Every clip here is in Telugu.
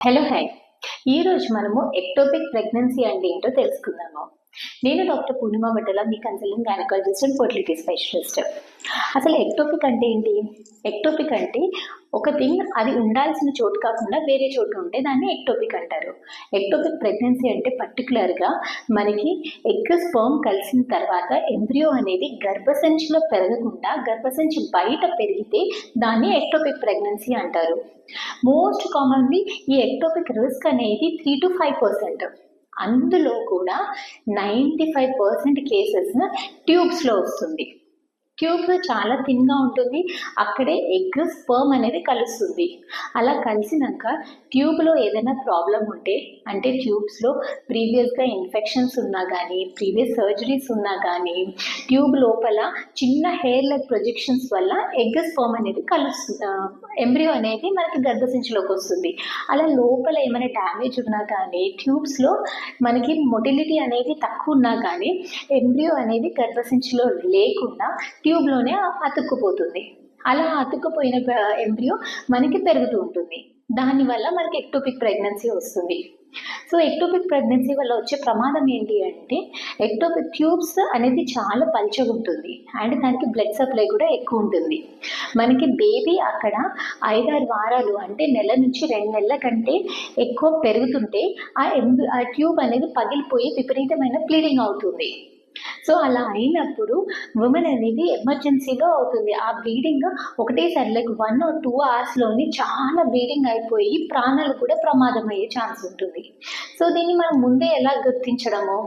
హలో హాయ్ ఈరోజు మనము ఎక్టోపిక్ ప్రెగ్నెన్సీ అంటే ఏంటో తెలుసుకుందాము. నేను డాక్టర్ పూర్ణిమ బట్టల మీ consulting gynaecologist and fertility specialist అసలు ఎక్టోపిక్ అంటే ఏంటి? ఎక్టోపిక్ అంటే ఒక థింగ్ అది ఉండాల్సిన చోటు కాకుండా వేరే చోటు ఉంటే దాన్ని ఎక్టోపిక్ అంటారు. ఎక్టోపిక్ ప్రెగ్నెన్సీ అంటే పర్టికులర్గా మనకి ఎగ్ స్పర్మ్ కలిసిన తర్వాత ఎంబ్రియో అనేది గర్భసంచిలో పెరగకుండా గర్భసంచి బయట పెరిగితే దాన్ని ఎక్టోపిక్ ప్రెగ్నెన్సీ అంటారు. మోస్ట్ కామన్లీ ఈ ఎక్టోపిక్ రిస్క్ అనేది త్రీ టు ఫైవ్ పర్సెంట్ అందులో కూడా నైంటీ ఫైవ్ పర్సెంట్ కేసెస్ ట్యూబ్స్లో వస్తుంది. క్యూబ్ చాలా థిన్గా ఉంటుంది. అక్కడే ఎగ్ స్పర్మ్ అనేది కలుస్తుంది. అలా కలిసినాక ట్యూబ్లో ఏదైనా ప్రాబ్లం ఉంటే అంటే ట్యూబ్స్లో ప్రీవియస్గా ఇన్ఫెక్షన్స్ ఉన్నా కానీ ప్రీవియస్ సర్జరీస్ ఉన్నా కానీ ట్యూబ్ లోపల చిన్న హెయిర్ లైక్ ప్రొజెక్షన్స్ వల్ల ఎగ్ స్పర్మ్ అనేది కలుస్తుంది ఎంబ్రియో అనేది మనకి గర్భసించులోకి వస్తుంది. అలా లోపల ఏమైనా డ్యామేజ్ ఉన్నా కానీ ట్యూబ్స్లో మనకి మొటిలిటీ అనేది తక్కువ ఉన్నా కానీ ఎంబ్రియో అనేది గర్భసించులో లేకుండా ట్యూబ్లోనే అతుక్కుపోతుంది. అలా అతుక్కుపోయిన ఎంబ్రియో మనకి పెరుగుతూ ఉంటుంది. దానివల్ల మనకి ఎక్టోపిక్ ప్రెగ్నెన్సీ వస్తుంది. సో ఎక్టోపిక్ ప్రెగ్నెన్సీ వల్ల వచ్చే ప్రమాదం ఏంటి అంటే ఎక్టోపిక్ ట్యూబ్స్ అనేది చాలా పల్చగా ఉంటుంది. అండ్ దానికి బ్లడ్ సప్లై కూడా ఎక్కువ ఉంటుంది. మనకి బేబీ అక్కడ ఐదారు వారాలు అంటే నెల నుంచి రెండు నెలల కంటే ఎక్కువ పెరుగుతుంటే ఆ ఎంబ్ ఆ ట్యూబ్ అనేది పగిలిపోయి విపరీతమైన బ్లీడింగ్ అవుతుంది. సో అలా అయినప్పుడు ఉమెన్ అనేది ఎమర్జెన్సీలో అవుతుంది. ఆ బ్లీడింగ్ ఒకటేసారి లైక్ వన్ ఆర్ టూ అవర్స్లోని చాలా బ్లీడింగ్ అయిపోయి ప్రాణాలు కూడా ప్రమాదం అయ్యే ఛాన్స్ ఉంటుంది. సో దీన్ని మనం ముందే ఎలా గుర్తించడము?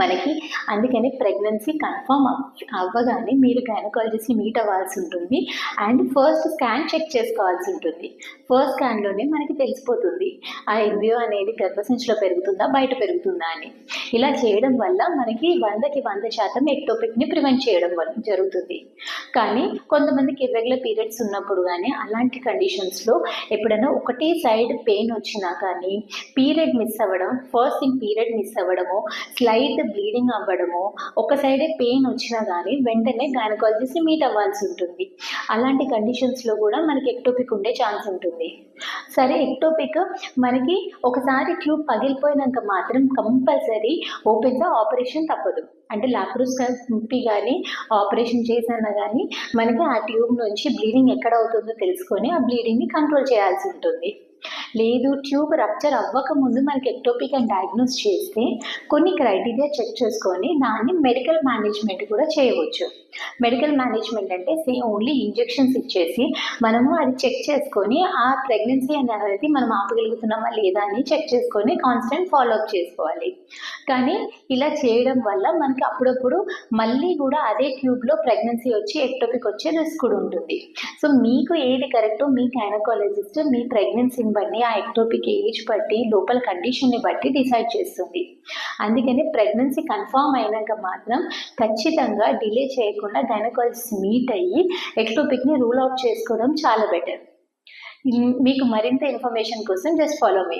మనకి. అందుకని ప్రెగ్నెన్సీ కన్ఫర్మ్ అవ్వగానే మీరు గైనకాలజిస్ట్ని మీట్ అవ్వాల్సి ఉంటుంది. అండ్ ఫస్ట్ స్కాన్ చెక్ చేసుకోవాల్సి ఉంటుంది. ఫస్ట్ స్కాన్లోనే మనకి తెలిసిపోతుంది. ఆ ఎంబియో అనేది గర్భసంచిలో పెరుగుతుందా బయట పెరుగుతుందా అని. ఇలా చేయడం వల్ల మనకి వందకి వంద శాతం ఎక్టోపిక్ని ప్రివెంట్ చేయడం వల్ల జరుగుతుంది. కానీ కొంతమందికి ఇర్రెగ్యులర్ పీరియడ్స్ ఉన్నప్పుడు కానీ అలాంటి కండిషన్స్లో ఎప్పుడైనా ఒకటే సైడ్ పెయిన్ వచ్చినా కానీ పీరియడ్ మిస్ అవ్వడం ఫస్ట్ థింగ్ పీరియడ్ మిస్ అవ్వడము స్లైట్ బ్లీడింగ్ అవ్వడము ఒక సైడే పెయిన్ వచ్చినా కానీ వెంటనే గైనకాలజిస్ట్ని మీట్ అవ్వాల్సి ఉంటుంది. అలాంటి కండిషన్స్లో కూడా మనకి ఎక్టోపిక్ ఉండే ఛాన్స్ ఉంటుంది. సరే ఎక్టోపిక్ మనకి ఒకసారి ట్యూబ్ పగిలిపోయినాక మాత్రం కంపల్సరీ ఓపెన్గా ఆపరేషన్ తప్పదు. అంటే లాప్రోస్కోపీ కానీ ఆపరేషన్ చేసినా కానీ మనకి ఆ ట్యూబ్ నుంచి బ్లీడింగ్ ఎక్కడ అవుతుందో తెలుసుకొని ఆ బ్లీడింగ్ని కంట్రోల్ చేయాల్సి ఉంటుంది. లేదు ట్యూబ్ రప్చర్ అవ్వక ముందు మనకి ఎక్టోపిక్ అని డయాగ్నోస్ చేస్తే కొన్ని క్రైటీరియా చెక్ చేసుకొని దాన్ని మెడికల్ మేనేజ్మెంట్ కూడా చేయవచ్చు. మెడికల్ మేనేజ్మెంట్ అంటే సే ఓన్లీ ఇంజెక్షన్స్ ఇచ్చేసి మనము అది చెక్ చేసుకొని ఆ ప్రెగ్నెన్సీ అనేది మనం ఆపగలుగుతున్నామా లేదా అని చెక్ చేసుకొని కాన్స్టెంట్ ఫాలోఅప్ చేసుకోవాలి. కానీ ఇలా చేయడం వల్ల మనకి అప్పుడప్పుడు మళ్ళీ కూడా అదే ట్యూబ్లో ప్రెగ్నెన్సీ వచ్చి ఎక్టోపిక్ వచ్చే రిస్క్ కూడా ఉంటుంది. సో మీకు ఏది కరెక్టో మీ గైనకాలజిస్ట్ మీ ప్రెగ్నెన్సీని బట్టి ఆ ఎక్టోపిక్ ఏజ్ బట్టి లోపల కండిషన్ని బట్టి డిసైడ్ చేస్తుంది. అందుకని ప్రెగ్నెన్సీ కన్ఫామ్ అయినాక మాత్రం ఖచ్చితంగా డిలే చేయకుండా గైనకాలజిస్ట్ మీట్ అయ్యి ఎక్టోపిక్ని రూల్ అవుట్ చేసుకోవడం చాలా బెటర్ మీకు మరింత ఇన్ఫర్మేషన్ కోసం జస్ట్ ఫాలో మీ